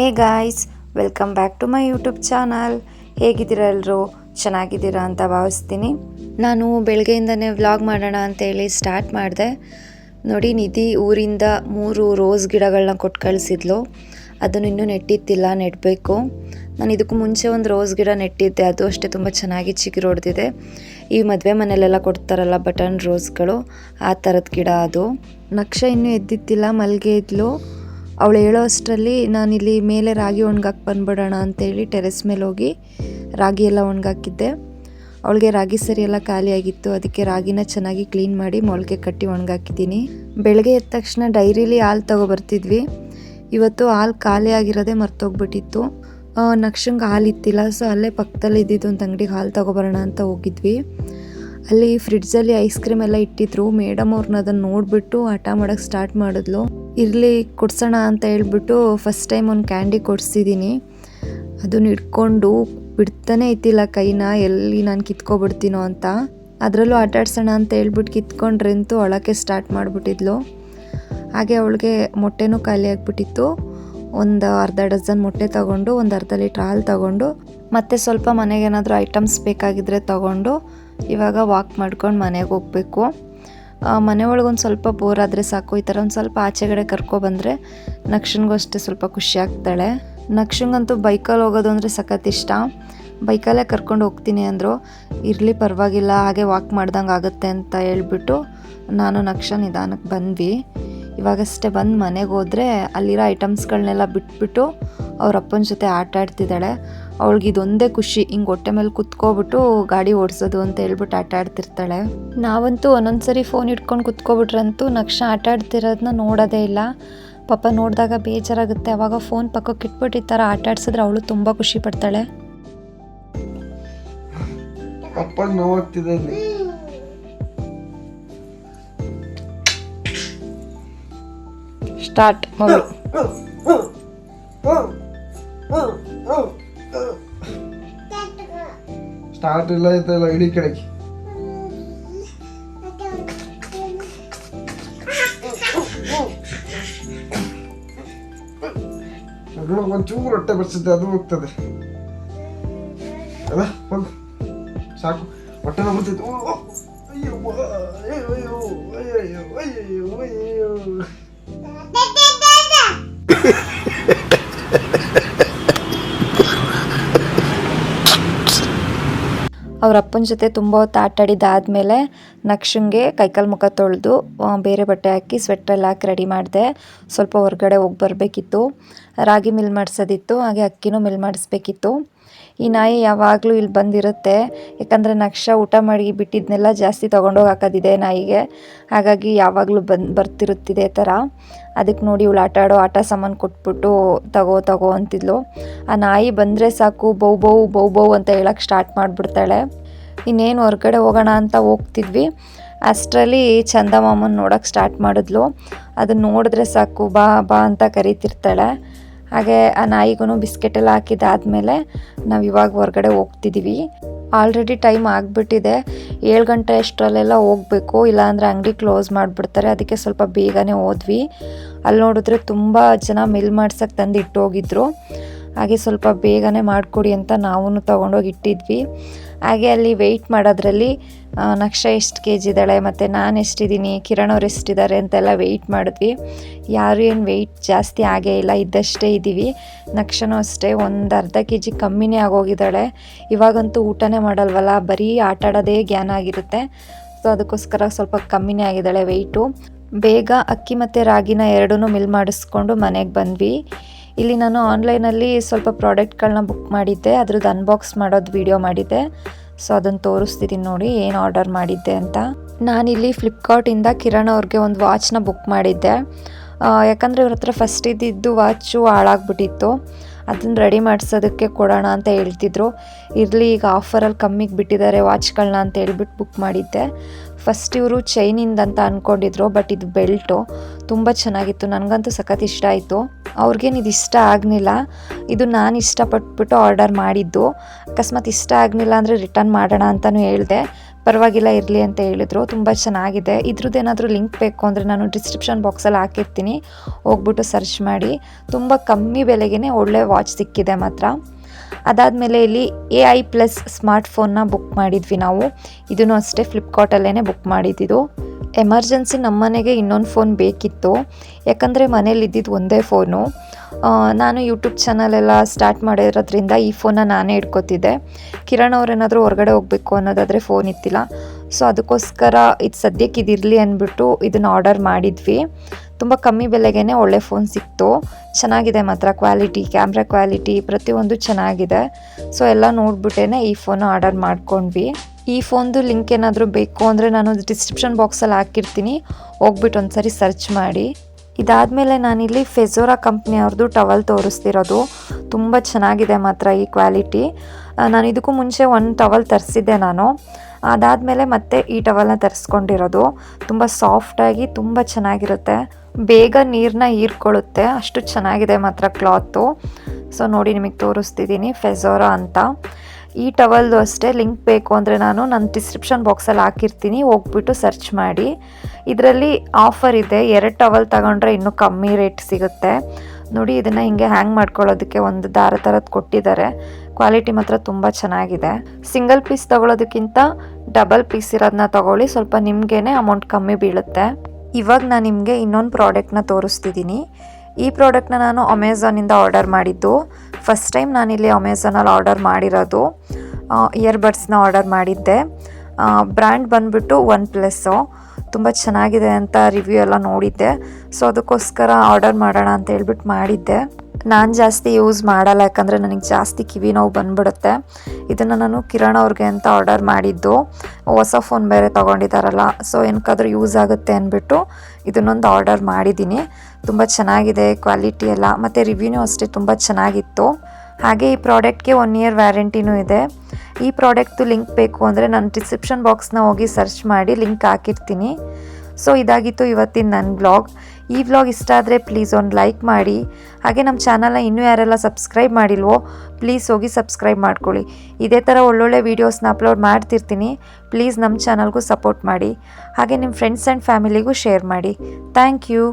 Hey guys welcome back to my YouTube channel ಹೇಗಿದ್ದೀರಾ ಎಲ್ಲರೂ ಚೆನ್ನಾಗಿದ್ದೀರಾ ಅಂತ ಭಾವಿಸ್ತೀನಿ. ನಾನು ಬೆಳಗ್ಗೆಯಿಂದನೇ ವ್ಲಾಗ್ ಮಾಡೋಣ ಅಂತೇಳಿ ಸ್ಟಾರ್ಟ್ ಮಾಡಿದೆ. ನೋಡಿ, ನಿಧಿ ಊರಿಂದ ಮೂರು ರೋಸ್ ಗಿಡಗಳನ್ನ ಕೊಟ್ಟು ಕಳಿಸಿದ್ಲು. ಅದನ್ನು ಇನ್ನೂ ನೆಟ್ಟಿತ್ತಿಲ್ಲ, ನೆಡಬೇಕು. ನಾನು ಇದಕ್ಕೂ ಮುಂಚೆ ಒಂದು ರೋಸ್ ಗಿಡ ನೆಟ್ಟಿದ್ದೆ. ಅದು ಅಷ್ಟೇ ತುಂಬ ಚೆನ್ನಾಗಿ ಚಿಗುರೊಡ್ದಿದೆ ಈ ಮದುವೆ ಮನೆಯಲ್ಲೆಲ್ಲ ಕೊಡ್ತಾರಲ್ಲ ಬಟನ್ ರೋಸ್ಗಳು ಆ ಥರದ ಗಿಡ ಅದು. ನಕ್ಷೆ ಇನ್ನೂ ಎದ್ದಿತ್ತಿಲ್ಲ ಮಲ್ಗೆ ಇದ್ಲು. ಅವಳು ಹೇಳೋ ಅಷ್ಟರಲ್ಲಿ ನಾನಿಲ್ಲಿ ಮೇಲೆ ರಾಗಿ ಒಣಗಾಕಿ ಬಂದ್ಬಿಡೋಣ ಅಂತೇಳಿ ಟೆರೆಸ್ ಮೇಲೆ ಹೋಗಿ ರಾಗಿ ಎಲ್ಲ ಒಣಗಾಕಿದ್ದೆ. ಅವಳಿಗೆ ರಾಗಿ ಸರಿ ಎಲ್ಲ ಖಾಲಿಯಾಗಿತ್ತು ಅದಕ್ಕೆ ರಾಗಿನ ಚೆನ್ನಾಗಿ ಕ್ಲೀನ್ ಮಾಡಿ ಮೊಳಕೆ ಕಟ್ಟಿ ಒಣಗಾಕಿದ್ದೀನಿ. ಬೆಳಗ್ಗೆ ಎದ್ದ ತಕ್ಷಣ ಡೈರಿಲಿ ಹಾಲು ತಗೊಬರ್ತಿದ್ವಿ ಇವತ್ತು ಹಾಲು ಖಾಲಿ ಆಗಿರೋದೇ ಮರ್ತೋಗ್ಬಿಟ್ಟಿತ್ತು. ನಕ್ಷಂಗೆ ಹಾಲು ಇತ್ತಿಲ್ಲ. ಸೊ ಅಲ್ಲೇ ಪಕ್ಕದಲ್ಲಿ ಇದ್ದಿದ್ದು ಒಂದು ಅಂಗಡಿಗೆ ಹಾಲು ತಗೊಬರೋಣ ಅಂತ ಹೋಗಿದ್ವಿ. ಅಲ್ಲಿ ಫ್ರಿಡ್ಜಲ್ಲಿ ಐಸ್ ಕ್ರೀಮ್ ಎಲ್ಲ ಇಟ್ಟಿದ್ರು. ಮೇಡಮ್ ಅವ್ರನ್ನ ಅದನ್ನು ನೋಡಿಬಿಟ್ಟು ಹಠ ಮಾಡೋಕ್ಕೆ ಸ್ಟಾರ್ಟ್ ಮಾಡಿದ್ಲು. ಇರಲಿ ಕೊಡ್ಸೋಣ ಅಂತ ಹೇಳ್ಬಿಟ್ಟು ಫಸ್ಟ್ ಟೈಮ್ ಒಂದು ಕ್ಯಾಂಡಿ ಕೊಡಿಸಿದ್ದೀನಿ ಅದನ್ನ ಇಟ್ಕೊಂಡು ಬಿಡ್ತಾನೆ ಇತ್ತಿಲ್ಲ ಕೈನ, ಎಲ್ಲಿ ನಾನು ಕಿತ್ಕೊಬಿಡ್ತೀನೋ ಅಂತ. ಅದರಲ್ಲೂ ಆಟಾಡ್ಸೋಣ ಅಂತ ಹೇಳ್ಬಿಟ್ಟು ಕಿತ್ಕೊಂಡ್ರಂತೂ ಅಳಕ್ಕೆ ಸ್ಟಾರ್ಟ್ ಮಾಡಿಬಿಟ್ಟಿದ್ಲು. ಹಾಗೆ ಅವಳಿಗೆ ಮೊಟ್ಟೆನೂ ಖಾಲಿ ಆಗಿಬಿಟ್ಟಿತ್ತು. ಒಂದು ಅರ್ಧ ಡಜನ್ ಮೊಟ್ಟೆ ತಗೊಂಡು, ಒಂದು ಅರ್ಧ ಲೀಟ್ರ್ ಹಾಲು ತಗೊಂಡು, ಮತ್ತೆ ಸ್ವಲ್ಪ ಮನೆಗೇನಾದರೂ ಐಟಮ್ಸ್ ಬೇಕಾಗಿದ್ದರೆ ತಗೊಂಡು, ಇವಾಗ ವಾಕ್ ಮಾಡ್ಕೊಂಡು ಮನೆಗೆ ಹೋಗಬೇಕು. ಮನೆ ಒಳಗೊಂದು ಸ್ವಲ್ಪ ಬೋರ್ ಆದರೆ ಸಾಕು, ಈ ಥರ ಒಂದು ಸ್ವಲ್ಪ ಆಚೆಗಡೆ ಕರ್ಕೊಬಂದರೆ ನಕ್ಷನ್ಗೂ ಅಷ್ಟೇ ಸ್ವಲ್ಪ ಖುಷಿ ಆಗ್ತಾಳೆ. ನಕ್ಷಂಗಂತೂ ಬೈಕಲ್ಲಿ ಹೋಗೋದು ಅಂದರೆ ಸಖತ್ ಇಷ್ಟ. ಬೈಕಲ್ಲೇ ಕರ್ಕೊಂಡು ಹೋಗ್ತೀನಿ ಅಂದರು, ಇರಲಿ ಪರವಾಗಿಲ್ಲ, ಹಾಗೆ ವಾಕ್ ಮಾಡ್ದಂಗೆ ಆಗುತ್ತೆ ಅಂತ ಹೇಳ್ಬಿಟ್ಟು ನಾನು ನಕ್ಷ ನಿಧಾನಕ್ಕೆ ಬಂದ್ವಿ. ಇವಾಗಷ್ಟೇ ಬಂದು ಮನೆಗೆ ಹೋದರೆ ಅಲ್ಲಿರೋ ಐಟಮ್ಸ್ಗಳನ್ನೆಲ್ಲ ಬಿಟ್ಬಿಟ್ಟು ಅವ್ರ ಅಪ್ಪನ ಜೊತೆ ಆಟ ಆಡ್ತಿದ್ದಾಳೆ ಅವಳಿಗೆ ಇದೊಂದೇ ಖುಷಿ. ಹಿಂಗೆ ಹೊಟ್ಟೆ ಮೇಲೆ ಕುತ್ಕೊಬಿಟ್ಟು ಗಾಡಿ ಓಡಿಸೋದು ಅಂತ ಹೇಳ್ಬಿಟ್ಟು ಆಟ ಆಡ್ತಿರ್ತಾಳೆ. ನಾವಂತೂ ಒಂದೊಂದ್ಸರಿ ಫೋನ್ ಇಟ್ಕೊಂಡು ಕುತ್ಕೊಬಿಟ್ರಂತೂ ನಕ್ಷ ಆಟ ಆಡ್ತಿರೋದನ್ನ ನೋಡೋದೇ ಇಲ್ಲ. ಪಾಪ ನೋಡಿದಾಗ ಬೇಜಾರಾಗುತ್ತೆ. ಅವಾಗ ಫೋನ್ ಪಕ್ಕಕ್ಕೆ ಇಟ್ಬಿಟ್ಟು ಈ ಥರ ಆಟ ಆಡ್ಸಿದ್ರೆ ಅವಳು ತುಂಬ ಖುಷಿ ಪಡ್ತಾಳೆ. ಸ್ಟಾರ್ಟ್ ಸ್ಟಾರ್ಟ್ ಇಲ್ಲ ಆಯ್ತಾ ಇಲ್ಲ, ಇಡೀ ಮಗಳು ಒಂಚೂರು ಹೊಟ್ಟೆ ಬರ್ಸಿದ್ದೆ, ಅದು ಹೋಗ್ತದೆ. ಅಲ್ಲ, ಹೋಗು. ಸಾಕು. ಹೊಟ್ಟೆ ಬರ್ತಿತ್ತು. ಅಯ್ಯೋ ಅಯ್ಯೋ ಅಯ್ಯೋ ಅಯ್ಯೋ ಅಯ್ಯೋ ಅಯ್ಯೋ ಅವ್ರ ಅಪ್ಪನ ಜೊತೆ ತುಂಬ ಹೊತ್ತು ಆಟ ಆಡಿದ್ದಾದಮೇಲೆ ನಕ್ಷಂಗೆ ಕೈಕಾಲು ಮುಖ ತೊಳೆದು ಬೇರೆ ಬಟ್ಟೆ ಹಾಕಿ ಸ್ವೆಟ್ರೆಲ್ಲ ಹಾಕಿ ರೆಡಿ ಮಾಡಿದೆ. ಸ್ವಲ್ಪ ಹೊರಗಡೆ ಹೋಗಿ ಬರಬೇಕಿತ್ತು. ರಾಗಿ ಮಿಲ್ ಮಾಡಿಸೋದಿತ್ತು, ಹಾಗೆ ಅಕ್ಕಿನೂ ಮಿಲ್ ಮಾಡಿಸ್ಬೇಕಿತ್ತು. ಈ ನಾಯಿ ಯಾವಾಗಲೂ ಇಲ್ಲಿ ಬಂದಿರುತ್ತೆ. ಯಾಕಂದರೆ ನಕ್ಷ ಊಟ ಮಾಡಿ ಬಿಟ್ಟಿದ್ದನ್ನೆಲ್ಲ ಜಾಸ್ತಿ ತೊಗೊಂಡೋಗಿ ಹಾಕೋದಿದೆ ನಾಯಿಗೆ. ಹಾಗಾಗಿ ಯಾವಾಗಲೂ ಬಂದು ಬರ್ತಿರುತ್ತಿದೆ ಥರ. ಅದಕ್ಕೆ ನೋಡಿ ಇವಳು ಆಟ ಆಡೋ ಆಟ ಸಾಮಾನು ಕೊಟ್ಬಿಟ್ಟು ತಗೋ ತಗೋ ಅಂತಿದ್ಲು. ಆ ನಾಯಿ ಬಂದರೆ ಸಾಕು, ಬೌ ಬೌ ಬೌ ಬೌ ಅಂತ ಹೇಳಕ್ಕೆ ಸ್ಟಾರ್ಟ್ ಮಾಡಿಬಿಡ್ತಾಳೆ. ಇನ್ನೇನು ಹೊರಗಡೆ ಹೋಗೋಣ ಅಂತ ಹೋಗ್ತಿದ್ವಿ. ಅಷ್ಟರಲ್ಲಿ ಚಂದಮಾಮನ್ ನೋಡೋಕ್ಕೆ ಸ್ಟಾರ್ಟ್ ಮಾಡಿದ್ಲು. ಅದನ್ನ ನೋಡಿದ್ರೆ ಸಾಕು, ಬಾ ಬಾ ಅಂತ ಕರಿತಿರ್ತಾಳೆ. ಹಾಗೆ ಆ ನಾಯಿಗೂ ಬಿಸ್ಕೆಟ್ ಎಲ್ಲ ಹಾಕಿದ್ದಾದಮೇಲೆ ನಾವು ಇವಾಗ ಹೊರಗಡೆ ಹೋಗ್ತಿದ್ದೀವಿ ಆಲ್ರೆಡಿ ಟೈಮ್ ಆಗಿಬಿಟ್ಟಿದೆ. ಏಳು ಗಂಟೆ ಅಷ್ಟರಲ್ಲೆಲ್ಲ ಹೋಗಬೇಕು, ಇಲ್ಲಾಂದರೆ ಅಂಗಡಿ ಕ್ಲೋಸ್ ಮಾಡಿಬಿಡ್ತಾರೆ. ಅದಕ್ಕೆ ಸ್ವಲ್ಪ ಬೇಗನೆ ಹೋದ್ವಿ. ಅಲ್ಲಿ ನೋಡಿದ್ರೆ ತುಂಬ ಜನ ಮಿಲ್ ಮಾಡ್ಸಕ್ಕೆ ತಂದು ಇಟ್ಟೋಗಿದ್ರು ಹಾಗೆ ಸ್ವಲ್ಪ ಬೇಗನೆ ಮಾಡಿಕೊಡಿ ಅಂತ ನಾವೂ ತೊಗೊಂಡೋಗಿ ಇಟ್ಟಿದ್ವಿ. ಹಾಗೆ ಅಲ್ಲಿ ವೆಯ್ಟ್ ಮಾಡೋದ್ರಲ್ಲಿ ನಕ್ಷ ಎಷ್ಟು ಕೆ ಜಿ ಇದ್ದಾಳೆ, ಮತ್ತು ನಾನು ಎಷ್ಟಿದ್ದೀನಿ, ಕಿರಣ್ ಅವ್ರು ಎಷ್ಟಿದ್ದಾರೆ ಅಂತೆಲ್ಲ ವೆಯ್ಟ್ ಮಾಡಿದ್ವಿ. ಯಾರು ಏನು ವೆಯ್ಟ್ ಜಾಸ್ತಿ ಆಗೇ ಇಲ್ಲ, ಇದ್ದಷ್ಟೇ ಇದ್ದೀವಿ. ನಕ್ಷನೂ ಅಷ್ಟೇ, ಒಂದು ಅರ್ಧ ಕೆ ಜಿ ಕಮ್ಮಿನೇ ಆಗೋಗಿದ್ದಾಳೆ. ಇವಾಗಂತೂ ಊಟನೇ ಮಾಡಲ್ವಲ್ಲ, ಬರೀ ಆಟ ಆಡೋದೇ ಜ್ಞಾನ ಆಗಿರುತ್ತೆ. ಸೊ ಅದಕ್ಕೋಸ್ಕರ ಸ್ವಲ್ಪ ಕಮ್ಮಿನೇ ಆಗಿದ್ದಾಳೆ ವೆಯ್ಟು ಬೇಗ ಅಕ್ಕಿ ಮತ್ತು ರಾಗಿನ ಎರಡೂ ಮಿಲ್ ಮಾಡಿಸ್ಕೊಂಡು ಮನೆಗೆ ಬಂದ್ವಿ. ಇಲ್ಲಿ ನಾನು ಆನ್ಲೈನಲ್ಲಿ ಸ್ವಲ್ಪ ಪ್ರಾಡಕ್ಟ್ಗಳನ್ನ ಬುಕ್ ಮಾಡಿದ್ದೆ, ಅದ್ರದ್ದು ಅನ್ಬಾಕ್ಸ್ ಮಾಡೋದು ವಿಡಿಯೋ ಮಾಡಿದ್ದೆ. ಸೊ ಅದನ್ನು ತೋರಿಸ್ತಿದ್ದೀನಿ ನೋಡಿ ಏನು ಆರ್ಡರ್ ಮಾಡಿದ್ದೆ ಅಂತ. ನಾನಿಲ್ಲಿ ಫ್ಲಿಪ್ಕಾರ್ಟಿಂದ ಕಿರಣ್ ಅವ್ರಿಗೆ ಒಂದು ವಾಚ್ನ ಬುಕ್ ಮಾಡಿದ್ದೆ. ಯಾಕಂದರೆ ಇವ್ರ ಹತ್ರ ಫಸ್ಟ್ ಇದ್ದಿದ್ದು ವಾಚು ಹಾಳಾಗ್ಬಿಟ್ಟಿತ್ತು. ಅದನ್ನು ರೆಡಿ ಮಾಡಿಸೋದಕ್ಕೆ ಕೊಡೋಣ ಅಂತ ಹೇಳ್ತಿದ್ರು. ಇರಲಿ, ಈಗ ಆಫರಲ್ಲಿ ಕಮ್ಮಿಗೆ ಬಿಟ್ಟಿದ್ದಾರೆ ವಾಚ್ಗಳನ್ನ ಅಂತ ಹೇಳ್ಬಿಟ್ಟು ಬುಕ್ ಮಾಡಿದ್ದೆ. ಫಸ್ಟ್ ಇವರು ಚೈನಿಂದ ಅಂತ ಅಂದ್ಕೊಂಡಿದ್ರು ಬಟ್ ಇದು ಬೆಲ್ಟು ತುಂಬ ಚೆನ್ನಾಗಿತ್ತು. ನನಗಂತೂ ಸಖತ್ ಇಷ್ಟ ಆಯಿತು. ಅವ್ರಿಗೇನು ಇದು ಇಷ್ಟ ಆಗಲಿಲ್ಲ. ಇದು ನಾನು ಇಷ್ಟಪಟ್ಬಿಟ್ಟು ಆರ್ಡರ್ ಮಾಡಿದ್ದು. ಅಕಸ್ಮಾತ್ ಇಷ್ಟ ಆಗಲಿಲ್ಲ ಅಂದರೆ ರಿಟರ್ನ್ ಮಾಡೋಣ ಅಂತಲೂ ಹೇಳಿದೆ. ಪರವಾಗಿಲ್ಲ, ಇರಲಿ ಅಂತ ಹೇಳಿದ್ರು. ತುಂಬ ಚೆನ್ನಾಗಿದೆ. ಇದ್ರದ್ದು ಏನಾದರೂ ಲಿಂಕ್ ಬೇಕು ಅಂದರೆ ನಾನು ಡಿಸ್ಕ್ರಿಪ್ಷನ್ ಬಾಕ್ಸಲ್ಲಿ ಹಾಕಿರ್ತೀನಿ. ಹೋಗ್ಬಿಟ್ಟು ಸರ್ಚ್ ಮಾಡಿ. ತುಂಬ ಕಮ್ಮಿ ಬೆಲೆಗೇ ಒಳ್ಳೆ ವಾಚ್ ಸಿಕ್ಕಿದೆ ಮಾತ್ರ. ಅದಾದಮೇಲೆ ಇಲ್ಲಿ ಎ ಐ ಪ್ಲಸ್ ಸ್ಮಾರ್ಟ್ಫೋನ್ನ ಬುಕ್ ಮಾಡಿದ್ವಿ ನಾವು. ಇದನ್ನು ಅಷ್ಟೇ ಫ್ಲಿಪ್ಕಾರ್ಟಲ್ಲೇ ಬುಕ್ ಮಾಡಿದ್ದಿದ್ದು ಎಮರ್ಜೆನ್ಸಿ ನಮ್ಮನೆಗೆ ಇನ್ನೊಂದು ಫೋನ್ ಬೇಕಿತ್ತು. ಯಾಕಂದರೆ ಮನೇಲಿ ಇದ್ದಿದ್ದು ಒಂದೇ ಫೋನು ನಾನು ಯೂಟ್ಯೂಬ್ ಚಾನಲೆಲ್ಲ ಸ್ಟಾರ್ಟ್ ಮಾಡಿರೋದ್ರಿಂದ ಈ ಫೋನ್ನ ನಾನೇ ಇಟ್ಕೋತಿದ್ದೆ ಕಿರಣ್ ಅವ್ರೇನಾದರೂ ಹೊರಗಡೆ ಹೋಗಬೇಕು ಅನ್ನೋದಾದರೆ ಫೋನ್ ಇತ್ತಿಲ್ಲ. ಸೊ ಅದಕ್ಕೋಸ್ಕರ ಇದು ಸದ್ಯಕ್ಕೆ ಇದಿರಲಿ ಅಂದ್ಬಿಟ್ಟು ಇದನ್ನು ಆರ್ಡರ್ ಮಾಡಿದ್ವಿ. ತುಂಬ ಕಮ್ಮಿ ಬೆಲೆಗೇ ಒಳ್ಳೆ ಫೋನ್ ಸಿಕ್ತು. ಚೆನ್ನಾಗಿದೆ ಮಾತ್ರ ಕ್ವಾಲಿಟಿ ಕ್ಯಾಮ್ರಾ ಕ್ವಾಲಿಟಿ ಪ್ರತಿಯೊಂದು ಚೆನ್ನಾಗಿದೆ. ಸೊ ಎಲ್ಲ ನೋಡ್ಬಿಟ್ಟೇ ಈ ಫೋನು ಆರ್ಡರ್ ಮಾಡ್ಕೊಂಡ್ವಿ. ಈ ಫೋನ್ದು ಲಿಂಕ್ ಏನಾದರೂ ಬೇಕು ಅಂದರೆ ನಾನು ಡಿಸ್ಕ್ರಿಪ್ಷನ್ ಬಾಕ್ಸಲ್ಲಿ ಹಾಕಿರ್ತೀನಿ. ಹೋಗ್ಬಿಟ್ಟು ಒಂದ್ಸರಿ ಸರ್ಚ್ ಮಾಡಿ. ಇದಾದಮೇಲೆ ನಾನಿಲ್ಲಿ ಫೆಜೋರಾ ಕಂಪ್ನಿಯವ್ರದ್ದು ಟವಲ್ ತೋರಿಸ್ತಿರೋದು. ತುಂಬ ಚೆನ್ನಾಗಿದೆ ಮಾತ್ರ ಈ ಕ್ವಾಲಿಟಿ ನಾನು ಇದಕ್ಕೂ ಮುಂಚೆ ಒಂದು ಟವಲ್ ತರಿಸಿದ್ದೆ ನಾನು. ಅದಾದಮೇಲೆ ಮತ್ತೆ ಈ ಟವಲ್ನ ತರಿಸ್ಕೊಂಡಿರೋದು. ತುಂಬ ಸಾಫ್ಟಾಗಿ ತುಂಬ ಚೆನ್ನಾಗಿರುತ್ತೆ. ಬೇಗ ನೀರನ್ನ ಹೀರ್ಕೊಳ್ಳುತ್ತೆ. ಅಷ್ಟು ಚೆನ್ನಾಗಿದೆ ಮಾತ್ರ ಕ್ಲಾತು ಸೊ ನೋಡಿ ನಿಮಗೆ ತೋರಿಸ್ತಿದ್ದೀನಿ ಫೆಜೋರಾ ಅಂತ. ಈ ಟವಲ್ದು ಅಷ್ಟೇ ಲಿಂಕ್ ಬೇಕು ಅಂದರೆ ನಾನು ನನ್ನ ಡಿಸ್ಕ್ರಿಪ್ಷನ್ ಬಾಕ್ಸಲ್ಲಿ ಹಾಕಿರ್ತೀನಿ, ಹೋಗ್ಬಿಟ್ಟು ಸರ್ಚ್ ಮಾಡಿ. ಇದರಲ್ಲಿ ಆಫರ್ ಇದೆ, ಎರಡು ಟವಲ್ ತಗೊಂಡ್ರೆ ಇನ್ನೂ ಕಮ್ಮಿ ರೇಟ್ ಸಿಗುತ್ತೆ. ನೋಡಿ, ಇದನ್ನು ಹಿಂಗೆ ಹ್ಯಾಂಗ್ ಮಾಡ್ಕೊಳ್ಳೋದಕ್ಕೆ ಒಂದು ದಾರ ಥರದ್ದು ಕೊಟ್ಟಿದ್ದಾರೆ. ಕ್ವಾಲಿಟಿ ಮಾತ್ರ ತುಂಬ ಚೆನ್ನಾಗಿದೆ. ಸಿಂಗಲ್ ಪೀಸ್ ತಗೊಳ್ಳೋದಕ್ಕಿಂತ ಡಬಲ್ ಪೀಸ್ ಇರೋದನ್ನ ತಗೊಳ್ಳಿ, ಸ್ವಲ್ಪ ನಿಮಗೇನೆ ಅಮೌಂಟ್ ಕಮ್ಮಿ ಬೀಳುತ್ತೆ. ಇವಾಗ ನಾನು ನಿಮಗೆ ಇನ್ನೊಂದು ಪ್ರಾಡಕ್ಟ್ನ ತೋರಿಸ್ತಿದ್ದೀನಿ ಈ ಪ್ರಾಡಕ್ಟ್ನ ನಾನು ಅಮೆಝಾನಿಂದ ಆರ್ಡರ್ ಮಾಡಿದ್ದು. ಫಸ್ಟ್ ಟೈಮ್ ನಾನಿಲ್ಲಿ ಅಮೆಝಾನಲ್ಲಿ ಆರ್ಡರ್ ಮಾಡಿರೋದು. ಇಯರ್ಬಡ್ಸ್ನ ಆರ್ಡರ್ ಮಾಡಿದ್ದೆ. ಬ್ರ್ಯಾಂಡ್ ಬಂದುಬಿಟ್ಟು ಒನ್ ಪ್ಲಸ್ಸು ತುಂಬ ಚೆನ್ನಾಗಿದೆ ಅಂತ ರಿವ್ಯೂ ಎಲ್ಲ ನೋಡಿದ್ದೆ. ಸೊ ಅದಕ್ಕೋಸ್ಕರ ಆರ್ಡರ್ ಮಾಡೋಣ ಅಂತ ಹೇಳ್ಬಿಟ್ಟು ಮಾಡಿದ್ದೆ. ನಾನು ಜಾಸ್ತಿ ಯೂಸ್ ಮಾಡಲ್ಲ, ಯಾಕಂದರೆ ನನಗೆ ಜಾಸ್ತಿ ಕಿವಿ ನೋವು ಬಂದ್ಬಿಡುತ್ತೆ. ಇದನ್ನು ನಾನು ಕಿರಣ್ ಅವ್ರಿಗೆ ಅಂತ ಆರ್ಡರ್ ಮಾಡಿದ್ದು. ಹೊಸ ಫೋನ್ ಬೇರೆ ತೊಗೊಂಡಿದ್ದಾರಲ್ಲ ಸೊ ಏನಕ್ಕಾದ್ರೂ ಯೂಸ್ ಆಗುತ್ತೆ ಅಂದ್ಬಿಟ್ಟು ಇದನ್ನೊಂದು ಆರ್ಡರ್ ಮಾಡಿದ್ದೀನಿ ತುಂಬ ಚೆನ್ನಾಗಿದೆ ಕ್ವಾಲಿಟಿ ಎಲ್ಲ. ಮತ್ತು ರಿವ್ಯೂನೂ ಅಷ್ಟೇ ತುಂಬ ಚೆನ್ನಾಗಿತ್ತು. ಹಾಗೆ ಈ ಪ್ರಾಡಕ್ಟ್ಗೆ ಒನ್ ಇಯರ್ ವ್ಯಾರಂಟಿನೂ ಇದೆ. ಈ ಪ್ರಾಡಕ್ಟ್ದು ಲಿಂಕ್ ಬೇಕು ಅಂದರೆ ನಾನು ಡಿಸ್ಕ್ರಿಪ್ಷನ್ ಬಾಕ್ಸ್ನ ಹೋಗಿ ಸರ್ಚ್ ಮಾಡಿ ಲಿಂಕ್ ಹಾಕಿರ್ತೀನಿ. ಸೊ ಇದಾಗಿತ್ತು ಇವತ್ತಿನ ನನ್ನ ಬ್ಲಾಗ್ ಈ ವ್ಲಾಗ್ ಇಷ್ಟ ಆದರೆ ಪ್ಲೀಸ್ ಒಂದು ಲೈಕ್ ಮಾಡಿ. ಹಾಗೆ ನಮ್ಮ ಚಾನಲ್ನ ಇನ್ನೂ ಯಾರೆಲ್ಲ ಸಬ್ಸ್ಕ್ರೈಬ್ ಮಾಡಿಲ್ವೋ ಪ್ಲೀಸ್ ಹೋಗಿ ಸಬ್ಸ್ಕ್ರೈಬ್ ಮಾಡ್ಕೊಳ್ಳಿ. ಇದೇ ಥರ ಒಳ್ಳೊಳ್ಳೆ ವೀಡಿಯೋಸ್ನ ಅಪ್ಲೋಡ್ ಮಾಡ್ತಿರ್ತೀನಿ. ಪ್ಲೀಸ್ ನಮ್ಮ ಚಾನಲ್ಗೂ ಸಪೋರ್ಟ್ ಮಾಡಿ. ಹಾಗೆ ನಿಮ್ಮ ಫ್ರೆಂಡ್ಸ್ ಆ್ಯಂಡ್ ಫ್ಯಾಮಿಲಿಗೂ ಶೇರ್ ಮಾಡಿ. Thank you